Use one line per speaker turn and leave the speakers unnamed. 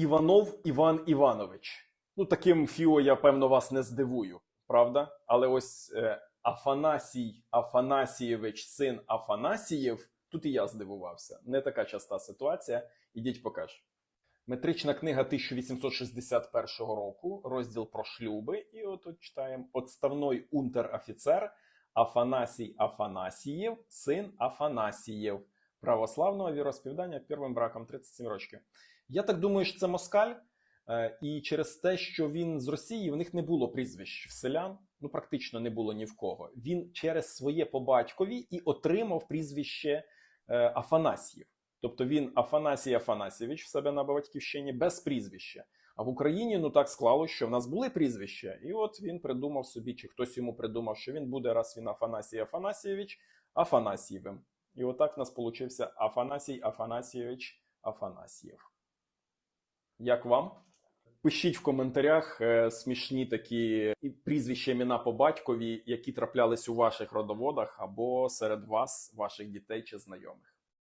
Іванов Іван Іванович. Ну, таким фіо я певно вас не здивую, правда? Але ось е, Афанасій Афанасійович, син Афанасієв. Тут і я здивувався. Не така часта ситуація. Ідіть покаж. Метрична книга 1861 року, розділ про шлюби. І отут читаємо: Отставной унтер-офіцер Афанасій Афанасієв, син Афанасієв, православного віросповідання первим браком 37 років. Я так думаю, що це москаль. Е, І через те, що він з Росії, в них не було прізвищ в селян, ну практично не було ні в кого. Він через своє по батькові і отримав прізвище е, Афанасьєв. Тобто він Афанасій Афанасійович в себе на батьківщині без прізвища. А в Україні ну так склалося, що в нас були прізвища, і от він придумав собі, чи хтось йому придумав, що він буде, раз він Афанасій Афанасійович, Афанасієвим. І отак в нас получився Афанасій Афанасійович Афанасьєв. Як вам? Пишіть в коментарях е, смішні такі прізвища імена по батькові, які траплялись у ваших родоводах або серед вас, ваших дітей чи знайомих.